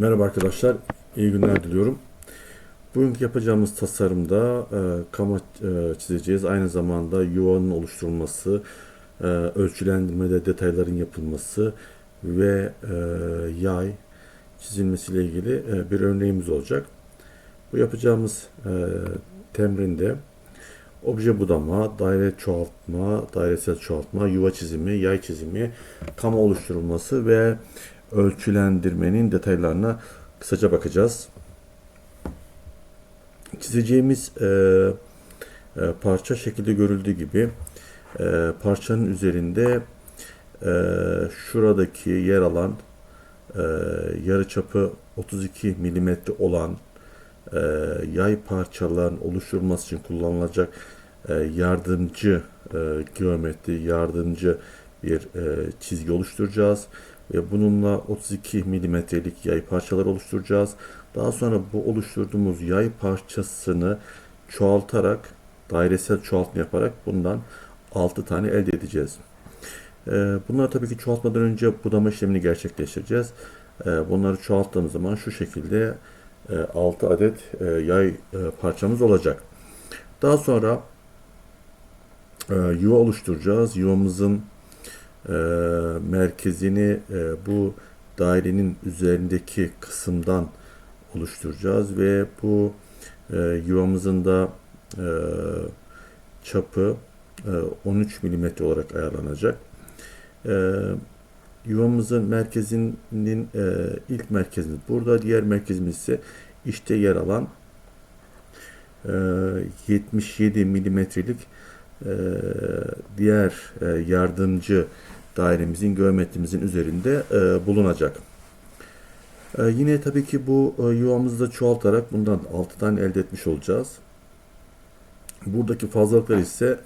Merhaba arkadaşlar, iyi günler diliyorum. Bugünkü yapacağımız tasarımda e, kama e, çizeceğiz. Aynı zamanda yuvanın oluşturulması, e, ölçülendirmede detayların yapılması ve e, yay çizilmesiyle ilgili e, bir örneğimiz olacak. Bu yapacağımız e, temrinde obje budama, daire çoğaltma, dairesel çoğaltma, yuva çizimi, yay çizimi, kama oluşturulması ve ölçülendirmenin detaylarına kısaca bakacağız. Çizeceğimiz e, e, parça şekilde görüldüğü gibi e, parçanın üzerinde e, şuradaki yer alan e, yarıçapı 32 milimetre olan e, yay parçaların oluşturulması için kullanılacak e, yardımcı e, geometri, yardımcı bir e, çizgi oluşturacağız ve bununla 32 milimetrelik yay parçalar oluşturacağız. Daha sonra bu oluşturduğumuz yay parçasını çoğaltarak dairesel çoğaltma yaparak bundan 6 tane elde edeceğiz. Ee, Bunları tabii ki çoğaltmadan önce budama işlemini gerçekleştireceğiz. Ee, Bunları çoğalttığımız zaman şu şekilde 6 adet e, yay e, parçamız olacak. Daha sonra e, yuva oluşturacağız. Yuvamızın e, merkezini e, bu dairenin üzerindeki kısımdan oluşturacağız ve bu e, yuvamızın da e, çapı e, 13 mm olarak ayarlanacak. E, yuvamızın merkezinin e, ilk merkezimiz burada, diğer merkezimiz ise işte yer alan e, 77 milimetrelik diğer e, yardımcı dairemizin geometrimizin üzerinde e, bulunacak. E, yine tabii ki bu yuvamızı da çoğaltarak bundan 6 tane elde etmiş olacağız. Buradaki fazlalıkları ise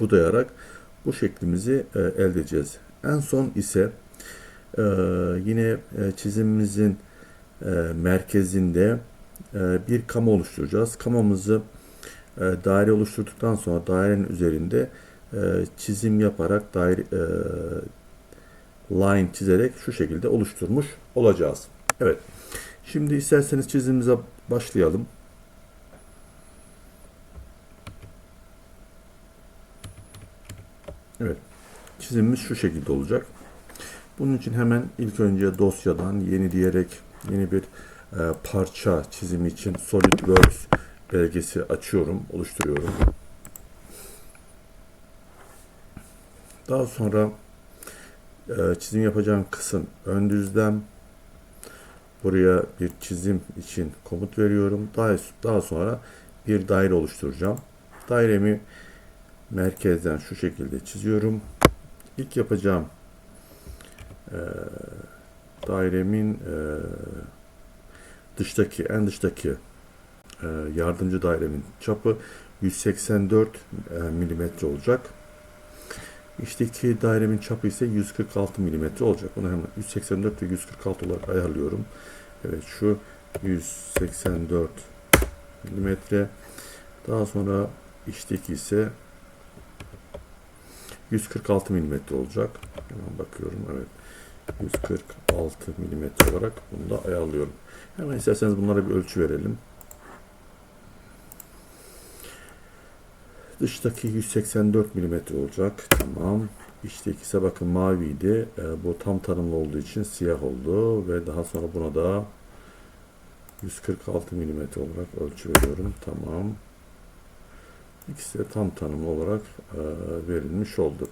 budayarak bu şeklimizi elde edeceğiz. En son ise yine çizimimizin merkezinde bir kama oluşturacağız. Kamamızı e, daire oluşturduktan sonra dairenin üzerinde e, çizim yaparak daire e, line çizerek şu şekilde oluşturmuş olacağız. Evet. Şimdi isterseniz çizimimize başlayalım. Evet. Çizimimiz şu şekilde olacak. Bunun için hemen ilk önce dosyadan yeni diyerek yeni bir e, parça çizimi için SolidWorks belgesi açıyorum, oluşturuyorum. Daha sonra e, çizim yapacağım kısım ön düzlem. Buraya bir çizim için komut veriyorum. Daha, daha sonra bir daire oluşturacağım. Dairemi merkezden şu şekilde çiziyorum. İlk yapacağım e, dairemin e, dıştaki en dıştaki yardımcı dairemin çapı 184 e, milimetre olacak. İçteki dairemin çapı ise 146 milimetre olacak. Bunu hemen 184 ve 146 olarak ayarlıyorum. Evet şu 184 milimetre. Daha sonra içteki ise 146 milimetre olacak. Hemen bakıyorum. Evet. 146 milimetre olarak bunu da ayarlıyorum. Hemen isterseniz bunlara bir ölçü verelim. Dıştaki 184 mm olacak. Tamam. İçteki ise bakın maviydi. E, bu tam tanımlı olduğu için siyah oldu. Ve daha sonra buna da 146 mm olarak ölçü veriyorum. Tamam. İkisi de tam tanımlı olarak e, verilmiş oldu.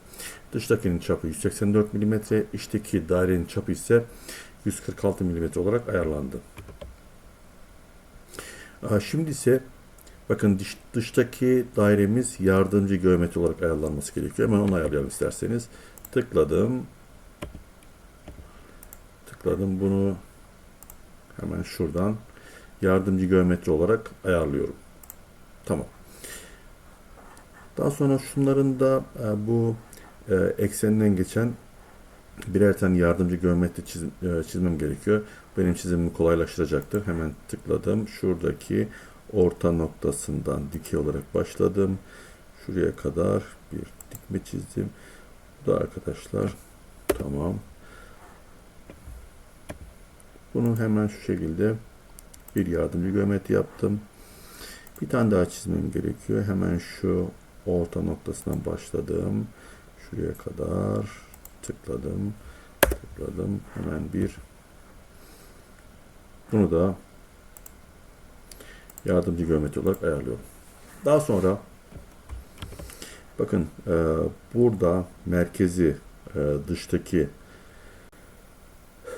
Dıştakinin çapı 184 mm, içteki dairenin çapı ise 146 mm olarak ayarlandı. E, şimdi ise bakın dış, dıştaki dairemiz yardımcı geometri olarak ayarlanması gerekiyor. Hemen onu ayarlayalım isterseniz. Tıkladım. Tıkladım bunu hemen şuradan yardımcı geometri olarak ayarlıyorum. Tamam. Daha sonra şunların da e, bu e, ekseninden geçen birer tane yardımcı geometri çiz, e, çizmem gerekiyor. Benim çizimimi kolaylaştıracaktır. Hemen tıkladım. Şuradaki orta noktasından dikey olarak başladım. Şuraya kadar bir dikme çizdim. Bu da arkadaşlar tamam. Bunu hemen şu şekilde bir yardımcı geometri yaptım. Bir tane daha çizmem gerekiyor. Hemen şu orta noktasından başladım. Şuraya kadar tıkladım. Tıkladım. Hemen bir bunu da yardımcı geometri olarak ayarlıyorum. Daha sonra bakın e, burada merkezi e, dıştaki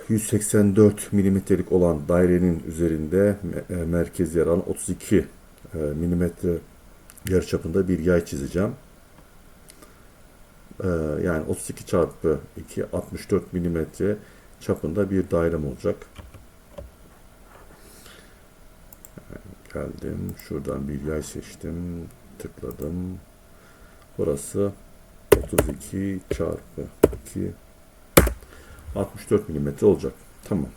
184 milimetrelik olan dairenin üzerinde e, merkez yer alan 32 e, milimetre yarıçapında bir yay çizeceğim. E, yani 32 çarpı 2 64 milimetre çapında bir dairem olacak. Geldim. Şuradan bir yay seçtim. Tıkladım. Burası 32 çarpı 2 64 milimetre olacak. Tamam.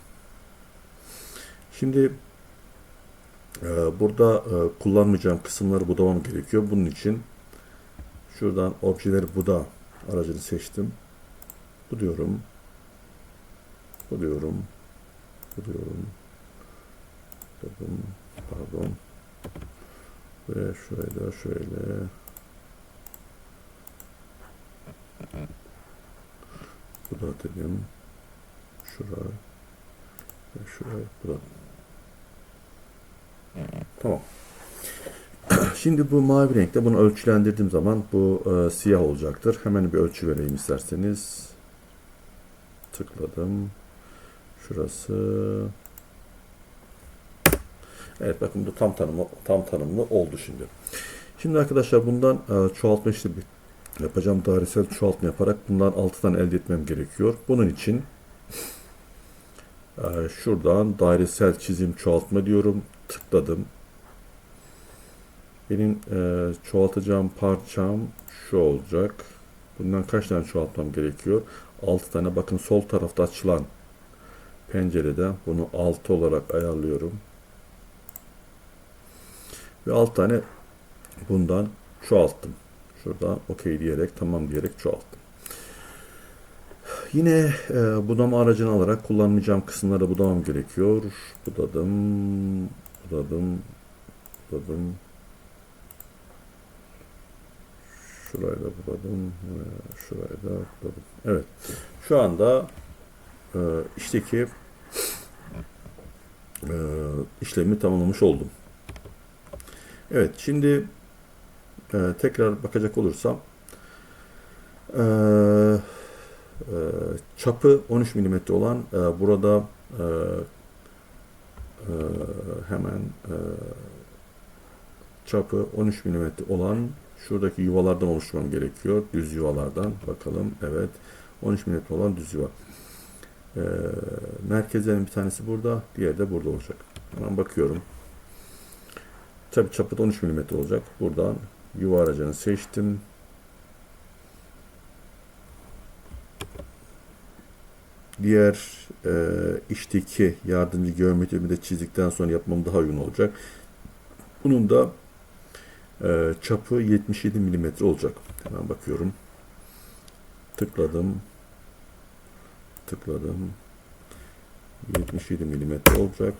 Şimdi e, burada e, kullanmayacağım kısımları budamam gerekiyor. Bunun için şuradan objeleri buda aracını seçtim. Buduyorum. Buduyorum. Buduyorum. Budadım. Pardon. Ve da şöyle bu da dedim. Şura ve şurayı bu da. Tamam. Şimdi bu mavi renkte bunu ölçülendirdiğim zaman bu e, siyah olacaktır. Hemen bir ölçü vereyim isterseniz. Tıkladım. Şurası Evet bakın bu tam tanımlı, tam tanımlı oldu şimdi. Şimdi arkadaşlar bundan e, çoğaltma işlemi yapacağım dairesel çoğaltma yaparak bundan 6 tane elde etmem gerekiyor. Bunun için e, şuradan dairesel çizim çoğaltma diyorum. Tıkladım. Benim e, çoğaltacağım parçam şu olacak. Bundan kaç tane çoğaltmam gerekiyor? 6 tane. Bakın sol tarafta açılan pencerede bunu 6 olarak ayarlıyorum. Ve 6 tane bundan çoğalttım. Şuradan OK diyerek tamam diyerek çoğalttım. Yine e, budama aracını alarak kullanmayacağım kısımları budamam gerekiyor. Budadım, budadım, budadım. Şurayı da budadım, şurayı da budadım. Evet, şu anda e, işteki e, işlemi tamamlamış oldum. Evet, şimdi e, tekrar bakacak olursam e, e, çapı 13 mm olan e, burada e, e, hemen e, çapı 13 mm olan şuradaki yuvalardan oluşturmam gerekiyor. Düz yuvalardan bakalım. Evet. 13 mm olan düz yuva. E, merkezlerin bir tanesi burada, diğeri de burada olacak. Hemen bakıyorum. Tabi çapı da 13 mm olacak. Buradan yuva aracını seçtim. Diğer e, işteki yardımcı geometrimi de çizdikten sonra yapmam daha uygun olacak. Bunun da e, çapı 77 mm olacak. Hemen bakıyorum. Tıkladım. Tıkladım. 77 mm olacak.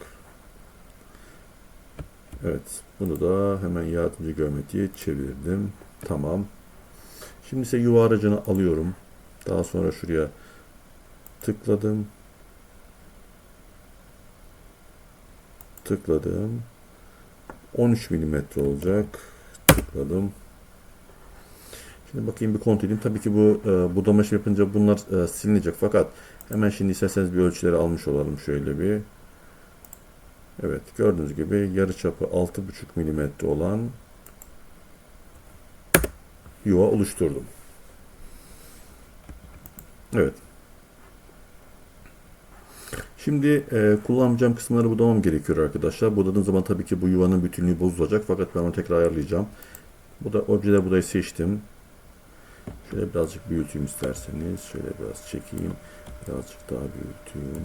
Evet. Bunu da hemen yardımcı geometriye çevirdim. Tamam. Şimdi ise yuva alıyorum. Daha sonra şuraya tıkladım. Tıkladım. 13 mm olacak. Tıkladım. Şimdi bakayım bir kontrol edeyim. Tabii ki bu e, budama işi yapınca bunlar e, silinecek. Fakat hemen şimdi isterseniz bir ölçüleri almış olalım şöyle bir. Evet gördüğünüz gibi yarıçapı 6,5 mm olan yuva oluşturdum. Evet. Şimdi e, kullanacağım kısımları budamam gerekiyor arkadaşlar. Budadığım zaman tabii ki bu yuvanın bütünlüğü bozulacak. Fakat ben onu tekrar ayarlayacağım. Bu da objeler budayı seçtim. Şöyle birazcık büyüteyim isterseniz. Şöyle biraz çekeyim. Birazcık daha büyüteyim.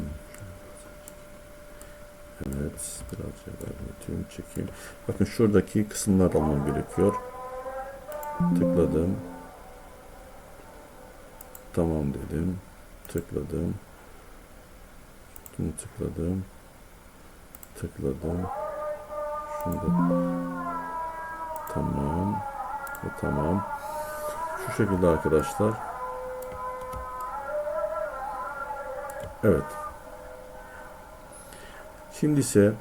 Evet, daha büyüteyim, çekeyim. Bakın şuradaki kısımlar almam gerekiyor. Tıkladım. Tamam dedim. Tıkladım. Şunu tıkladım. Tıkladım. Şunu da tamam. Ve tamam. Şu şekilde arkadaşlar. Evet. Şimdi ise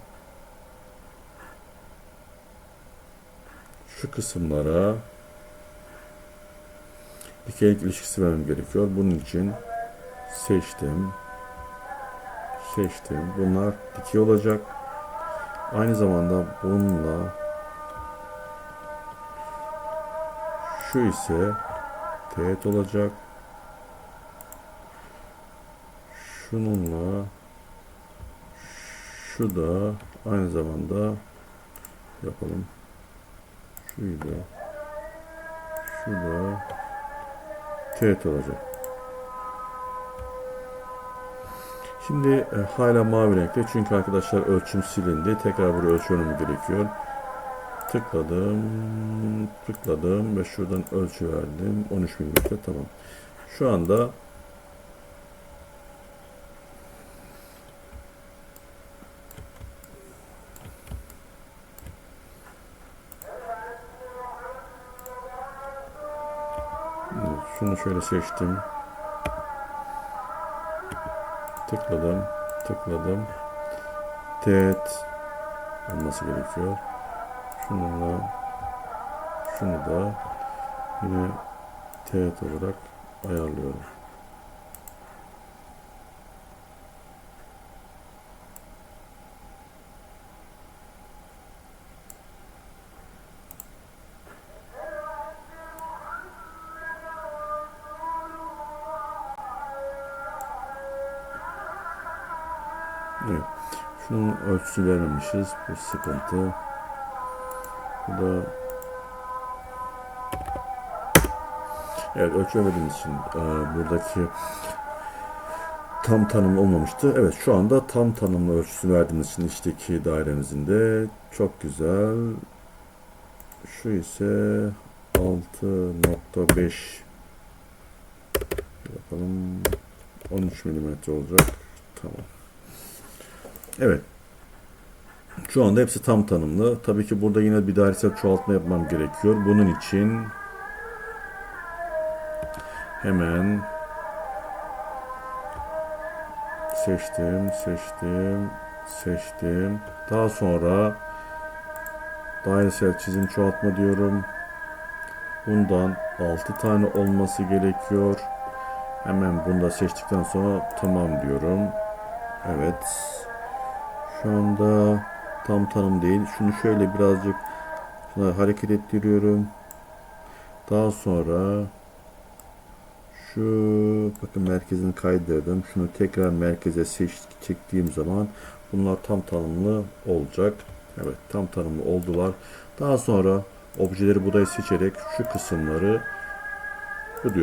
şu kısımlara dikeylik ilişkisi vermem gerekiyor. Bunun için seçtim. Seçtim. Bunlar dikey olacak. Aynı zamanda bununla şu ise teğet olacak. Şununla şu da aynı zamanda yapalım. Şuyla şu da teğet olacak. Şimdi e, hala mavi renkte çünkü arkadaşlar ölçüm silindi. Tekrar buraya ölçmem gerekiyor. Tıkladım, tıkladım ve şuradan ölçü verdim. 13 mm tamam. Şu anda Evet, şunu şöyle seçtim. Tıkladım, tıkladım. Teğet olması gerekiyor. Şununla şunu da yine teğet olarak ayarlıyorum. Evet. Şunun ölçüsü vermemişiz. Bu sıkıntı. Bu da Evet ölçemediğimiz için e, buradaki tam tanım olmamıştı. Evet şu anda tam tanımlı ölçüsü verdiğimiz için içteki dairemizin de çok güzel. Şu ise 6.5 yapalım. 13 mm olacak. Tamam. Evet. Şu anda hepsi tam tanımlı. Tabii ki burada yine bir dairesel çoğaltma yapmam gerekiyor. Bunun için hemen seçtim, seçtim, seçtim. Daha sonra dairesel çizim çoğaltma diyorum. Bundan 6 tane olması gerekiyor. Hemen bunu da seçtikten sonra tamam diyorum. Evet. Şu anda tam tanım değil. Şunu şöyle birazcık hareket ettiriyorum. Daha sonra şu bakın merkezini kaydırdım. Şunu tekrar merkeze seç, çektiğim zaman bunlar tam tanımlı olacak. Evet tam tanımlı oldular. Daha sonra objeleri budayı seçerek şu kısımları bu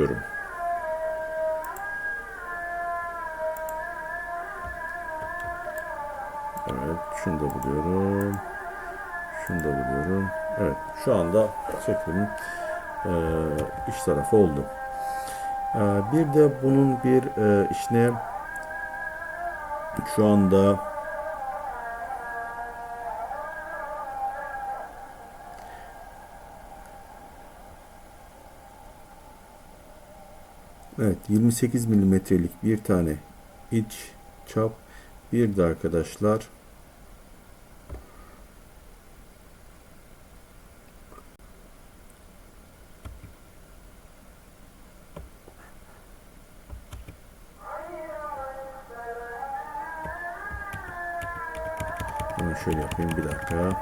Evet, şunu da buluyorum. Şunu da buluyorum. Evet, şu anda şeklimin e, iç tarafı oldu. E, bir de bunun bir e, işine şu anda Evet 28 milimetrelik bir tane iç çap bir de arkadaşlar Hemen şöyle yapayım bir dakika.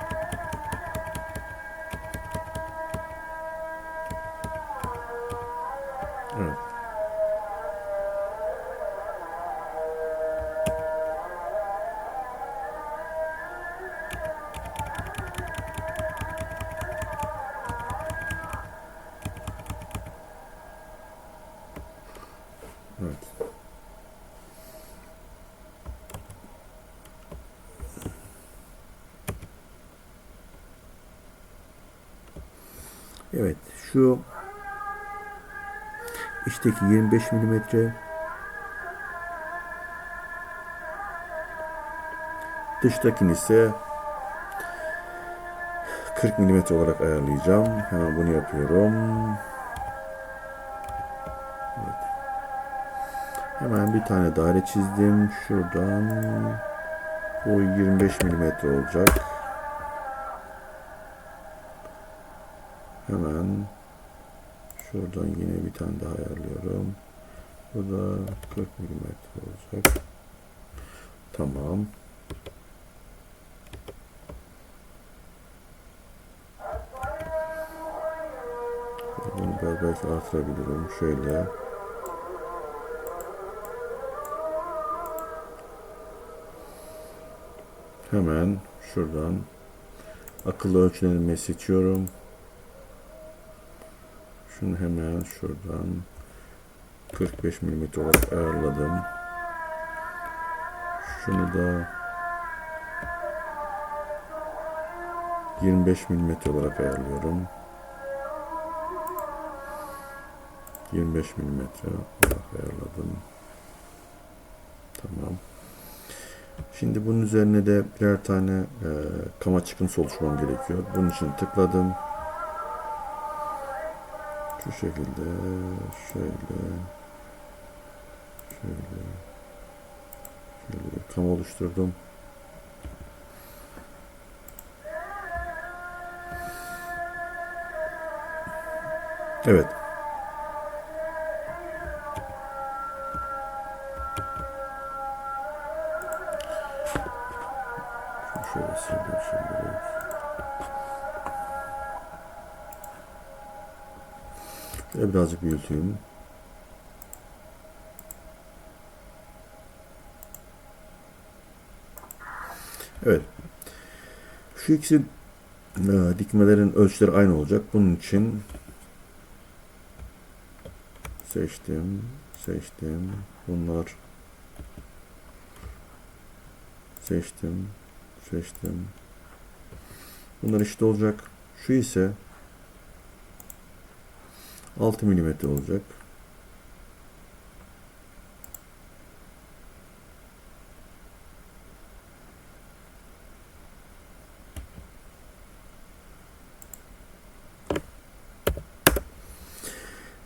Evet. Evet, şu içteki 25 milimetre Dıştakini ise 40 mm olarak ayarlayacağım. Hemen bunu yapıyorum. Hemen bir tane daire çizdim. Şuradan bu 25 mm olacak. Hemen şuradan yine bir tane daha ayarlıyorum. Bu da 40 mm olacak. Tamam. Bunu biraz belki artırabilirim. Şöyle. Hemen şuradan akıllı ölçülerimi seçiyorum. Şunu hemen şuradan 45 mm olarak ayarladım. Şunu da 25 mm olarak ayarlıyorum. 25 mm olarak ayarladım. Tamam. Şimdi bunun üzerine de birer tane e, kama çıkıntısı oluşmam gerekiyor. Bunun için tıkladım. Şu şekilde şöyle şöyle şöyle bir kama oluşturdum. Evet. Birazcık büyüteyim. Evet. Şu ikisi e, dikmelerin ölçüleri aynı olacak. Bunun için seçtim, seçtim. Bunlar seçtim, seçtim. Bunlar işte olacak. Şu ise 6 mm olacak.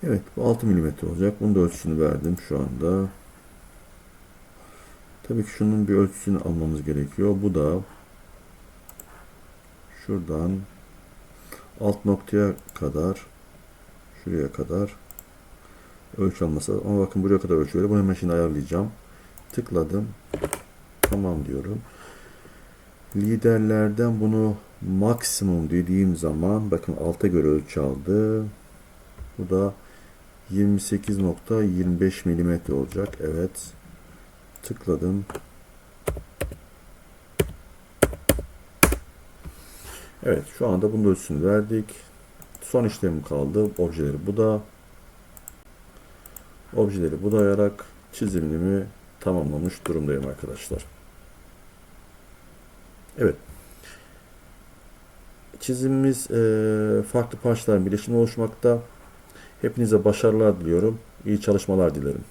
Evet bu 6 mm olacak. Bunun da ölçüsünü verdim şu anda. Tabii ki şunun bir ölçüsünü almamız gerekiyor. Bu da şuradan alt noktaya kadar şuraya kadar ölçü alması. Ama bakın buraya kadar ölçü veriyor. Bunu hemen şimdi ayarlayacağım. Tıkladım. Tamam diyorum. Liderlerden bunu maksimum dediğim zaman bakın alta göre ölçü aldı. Bu da 28.25 mm olacak. Evet. Tıkladım. Evet şu anda bunun ölçüsünü verdik. Son işlemim kaldı. Objeleri bu da objeleri budayarak çizimimi tamamlamış durumdayım arkadaşlar. Evet. Çizimimiz e, farklı parçaların birleşimi oluşmakta. Hepinize başarılar diliyorum. İyi çalışmalar dilerim.